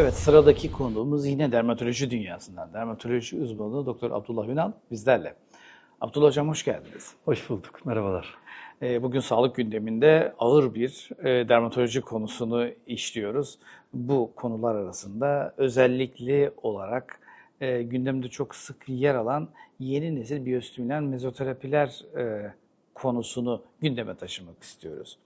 Evet sıradaki konuğumuz yine dermatoloji dünyasından. Dermatoloji uzmanı Doktor Abdullah Ünal bizlerle. Abdullah Hocam hoş geldiniz. Hoş bulduk, merhabalar. Ee, Bugün sağlık gündeminde ağır bir e, dermatoloji konusunu işliyoruz. Bu konular arasında özellikle olarak e, gündemde çok sık yer alan yeni nesil biyostimülen mezoterapiler e, konusunu gündeme taşımak istiyoruz.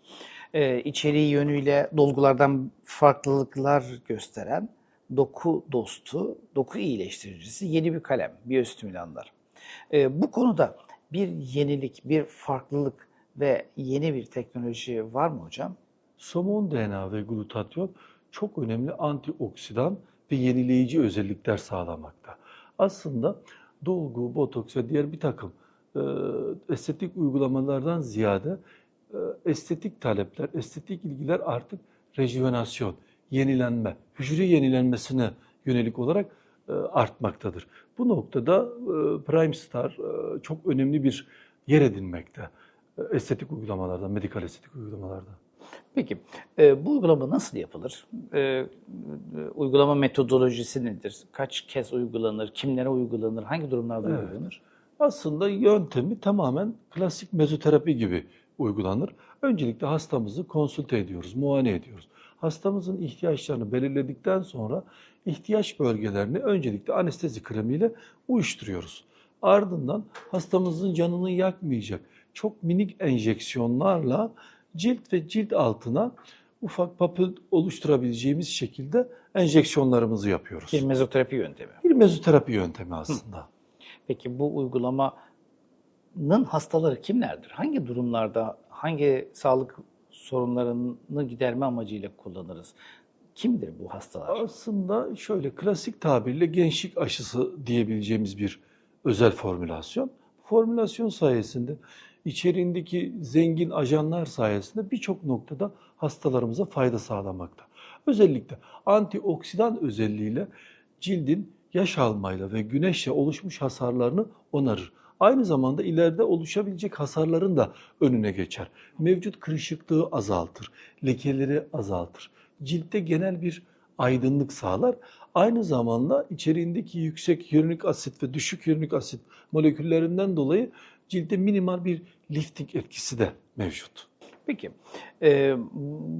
E, içeriği yönüyle dolgulardan farklılıklar gösteren doku dostu, doku iyileştiricisi yeni bir kalem, biyostimülanlar. E, bu konuda bir yenilik, bir farklılık ve yeni bir teknoloji var mı hocam? Somon DNA ve glutatyon çok önemli antioksidan ve yenileyici özellikler sağlamakta. Aslında dolgu, botoks ve diğer bir takım e, estetik uygulamalardan ziyade estetik talepler, estetik ilgiler artık rejuvenasyon, yenilenme, hücre yenilenmesine yönelik olarak e, artmaktadır. Bu noktada e, Prime Star e, çok önemli bir yer edinmekte. Estetik uygulamalarda, medikal estetik uygulamalarda. Peki e, bu uygulama nasıl yapılır? E, uygulama metodolojisi nedir? Kaç kez uygulanır? Kimlere uygulanır? Hangi durumlarda Evet. uygulanır? Aslında yöntemi tamamen klasik mezoterapi gibi uygulanır. Öncelikle hastamızı konsülte ediyoruz, muayene ediyoruz. Hastamızın ihtiyaçlarını belirledikten sonra ihtiyaç bölgelerini öncelikle anestezi kremiyle uyuşturuyoruz. Ardından hastamızın canını yakmayacak çok minik enjeksiyonlarla cilt ve cilt altına ufak papül oluşturabileceğimiz şekilde enjeksiyonlarımızı yapıyoruz. Bir mezoterapi yöntemi. Bir mezoterapi yöntemi aslında. Peki bu uygulamanın hastaları kimlerdir? Hangi durumlarda, hangi sağlık sorunlarını giderme amacıyla kullanırız? Kimdir bu hastalar? Aslında şöyle klasik tabirle gençlik aşısı diyebileceğimiz bir özel formülasyon. Formülasyon sayesinde içeriğindeki zengin ajanlar sayesinde birçok noktada hastalarımıza fayda sağlamakta. Özellikle antioksidan özelliğiyle cildin yaş almayla ve güneşle oluşmuş hasarlarını onarır. Aynı zamanda ileride oluşabilecek hasarların da önüne geçer. Mevcut kırışıklığı azaltır, lekeleri azaltır. Ciltte genel bir aydınlık sağlar. Aynı zamanda içeriğindeki yüksek hyaluronik asit ve düşük hyaluronik asit moleküllerinden dolayı cilde minimal bir lifting etkisi de mevcut. Peki e,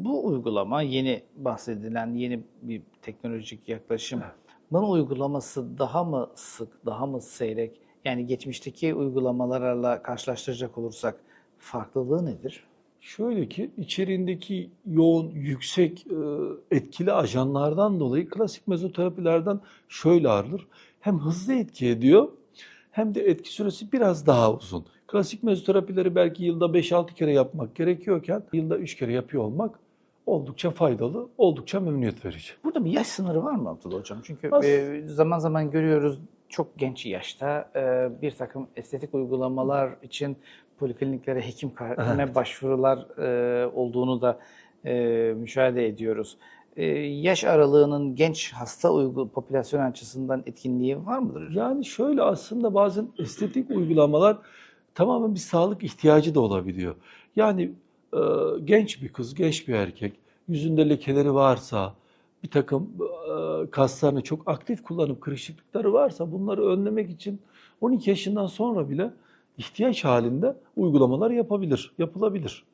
bu uygulama yeni bahsedilen yeni bir teknolojik yaklaşım. Bunun uygulaması daha mı sık, daha mı seyrek? Yani geçmişteki uygulamalarla karşılaştıracak olursak farklılığı nedir? Şöyle ki içeriğindeki yoğun, yüksek e, etkili ajanlardan dolayı klasik mezoterapilerden şöyle ayrılır. Hem hızlı etki ediyor hem de etki süresi biraz daha uzun. Klasik mezoterapileri belki yılda 5-6 kere yapmak gerekiyorken yılda 3 kere yapıyor olmak oldukça faydalı, oldukça memnuniyet verici. Burada bir yaş sınırı var mı Abdullah Hocam? Çünkü As- e, zaman zaman görüyoruz çok genç yaşta e, bir takım estetik uygulamalar için polikliniklere, hekim kartına başvurular e, olduğunu da e, müşahede ediyoruz. E, yaş aralığının genç hasta uygu, popülasyon açısından etkinliği var mıdır? Yani şöyle aslında bazen estetik uygulamalar tamamen bir sağlık ihtiyacı da olabiliyor. Yani genç bir kız, genç bir erkek yüzünde lekeleri varsa, bir takım e, kaslarını çok aktif kullanıp kırışıklıkları varsa bunları önlemek için 12 yaşından sonra bile ihtiyaç halinde uygulamalar yapabilir, yapılabilir.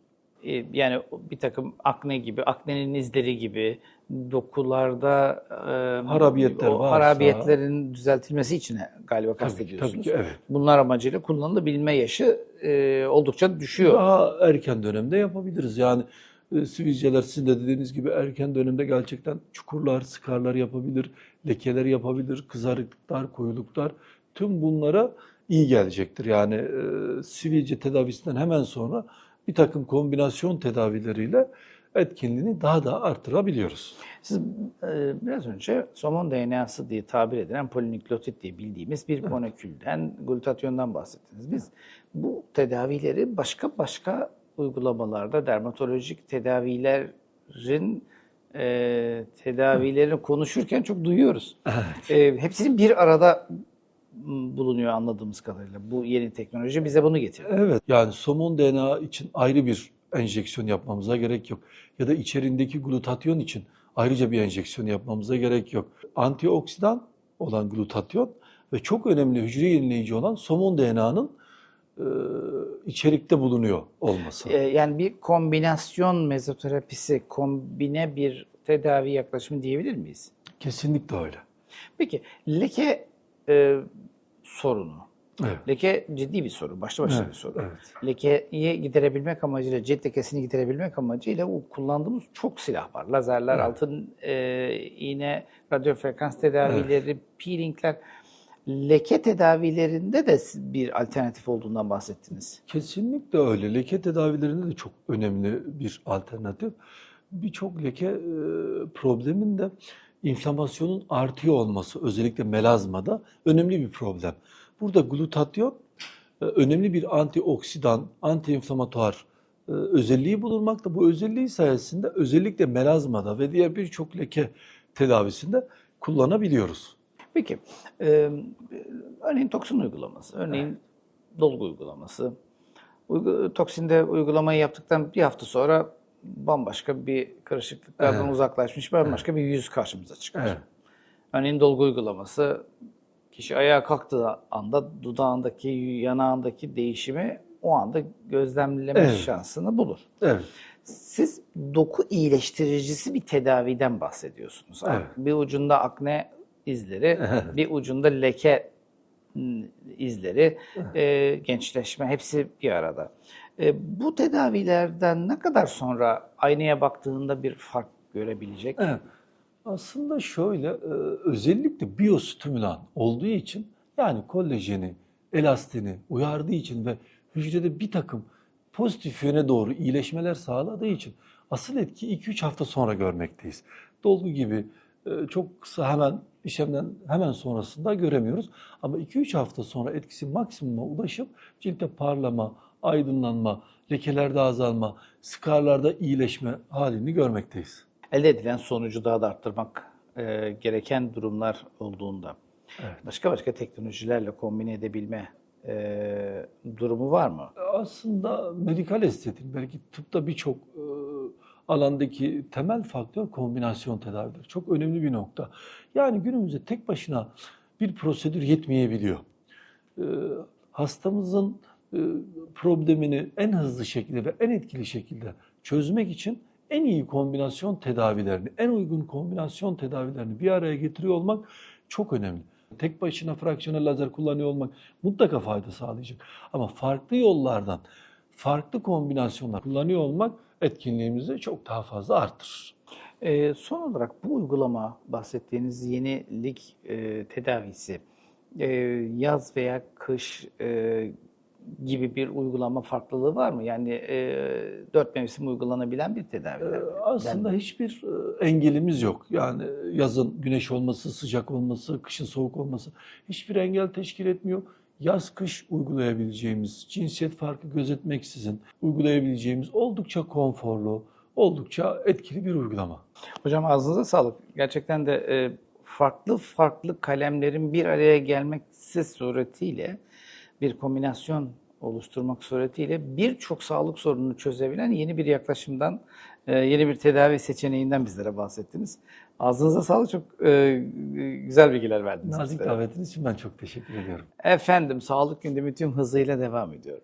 E, yani bir takım akne gibi, aknenin izleri gibi dokularda e, Harabiyetler o varsa- harabiyetlerin düzeltilmesi için galiba kastediyorsunuz. tabii ki evet. Bunlar amacıyla kullanılabilme yaşı e, oldukça düşüyor. Daha erken dönemde yapabiliriz. Yani e, sivilceler sizin de dediğiniz gibi erken dönemde gerçekten çukurlar, sıkarlar yapabilir, lekeler yapabilir, kızarıklıklar, koyuluklar. Tüm bunlara iyi gelecektir. Yani e, sivilce tedavisinden hemen sonra bir takım kombinasyon tedavileriyle etkinliğini daha da artırabiliyoruz. Siz e, biraz önce somon DNA'sı diye tabir edilen polinükleotit diye bildiğimiz bir molekülden, glutatyondan bahsettiniz. Biz bu tedavileri başka başka uygulamalarda dermatolojik tedavilerin e, tedavilerini konuşurken çok duyuyoruz. E, hepsinin bir arada bulunuyor anladığımız kadarıyla. Bu yeni teknoloji bize bunu getirdi. Evet. Yani somon DNA için ayrı bir enjeksiyon yapmamıza gerek yok. Ya da içerindeki glutatyon için ayrıca bir enjeksiyon yapmamıza gerek yok. Antioksidan olan glutatyon ve çok önemli hücre yenileyici olan somon DNA'nın e, içerikte bulunuyor olması. Yani bir kombinasyon mezoterapisi, kombine bir tedavi yaklaşımı diyebilir miyiz? Kesinlikle öyle. Peki leke e, sorunu. Evet. Leke ciddi bir sorun, başlı başına Evet, bir sorun. evet. Lekeyi giderebilmek amacıyla, cilt lekesini giderebilmek amacıyla o kullandığımız çok silah var. Lazerler, Evet. altın e, iğne, radyo frekans tedavileri, peelingler. Leke tedavilerinde de bir alternatif olduğundan bahsettiniz. Kesinlikle öyle. Leke tedavilerinde de çok önemli bir alternatif. Birçok leke e, problemin de inflamasyonun artıyor olması, özellikle melazmada önemli bir problem. Burada glutatyon e, önemli bir antioksidan, antiinflamatuar e, özelliği bulunmakta. Bu özelliği sayesinde özellikle melazmada ve diğer birçok leke tedavisinde kullanabiliyoruz. Peki, e, örneğin toksin uygulaması, örneğin dolgu uygulaması. Uygu, toksinde uygulamayı yaptıktan bir hafta sonra bambaşka bir kırışıklıklardan Evet. uzaklaşmış, bambaşka bir yüz karşımıza çıkar. Evet. Örneğin dolgu uygulaması, kişi ayağa kalktığı anda dudağındaki, yanağındaki değişimi o anda gözlemleme Evet. şansını bulur. Evet. Siz doku iyileştiricisi bir tedaviden bahsediyorsunuz. Evet. Bir ucunda akne izleri, Evet. bir ucunda leke m, izleri, e, gençleşme hepsi bir arada. E, bu tedavilerden ne kadar sonra aynaya baktığında bir fark görebilecek? Evet. Aslında şöyle, e, özellikle biyostimülan olduğu için yani kolajeni, elastini uyardığı için ve hücrede bir takım pozitif yöne doğru iyileşmeler sağladığı için asıl etki 2-3 hafta sonra görmekteyiz. Dolgu gibi e, çok kısa hemen işlemden hemen sonrasında göremiyoruz. Ama 2-3 hafta sonra etkisi maksimuma ulaşıp ciltte parlama, aydınlanma, lekelerde azalma, skarlarda iyileşme halini görmekteyiz. Elde edilen sonucu daha da arttırmak e, gereken durumlar olduğunda. Evet. Başka başka teknolojilerle kombine edebilme e, durumu var mı? Aslında medikal estetik, belki tıpta birçok e, alandaki temel faktör kombinasyon tedavidir. Çok önemli bir nokta. Yani günümüzde tek başına bir prosedür yetmeyebiliyor. E, hastamızın e, problemini en hızlı şekilde ve en etkili şekilde çözmek için en iyi kombinasyon tedavilerini, en uygun kombinasyon tedavilerini bir araya getiriyor olmak çok önemli. Tek başına fraksiyonel lazer kullanıyor olmak mutlaka fayda sağlayacak. Ama farklı yollardan, farklı kombinasyonlar kullanıyor olmak etkinliğimizi çok daha fazla artırır. E, son olarak bu uygulama bahsettiğiniz yenilik e, tedavisi e, yaz veya kış e, gibi bir uygulama farklılığı var mı? Yani e, dört mevsim uygulanabilen bir tedavi. Ee, Aslında hiçbir e, engelimiz yok. Yani yazın güneş olması, sıcak olması, kışın soğuk olması hiçbir engel teşkil etmiyor. Yaz kış uygulayabileceğimiz, cinsiyet farkı gözetmeksizin uygulayabileceğimiz oldukça konforlu, oldukça etkili bir uygulama. Hocam ağzınıza sağlık. Gerçekten de e, farklı farklı kalemlerin bir araya gelmesi suretiyle bir kombinasyon oluşturmak suretiyle birçok sağlık sorununu çözebilen yeni bir yaklaşımdan, e, yeni bir tedavi seçeneğinden bizlere bahsettiniz. Ağzınıza sağlık. Çok e, güzel bilgiler verdiniz. Nazik davetiniz için ben çok teşekkür ediyorum. Efendim, sağlık gündemi tüm hızıyla devam ediyor.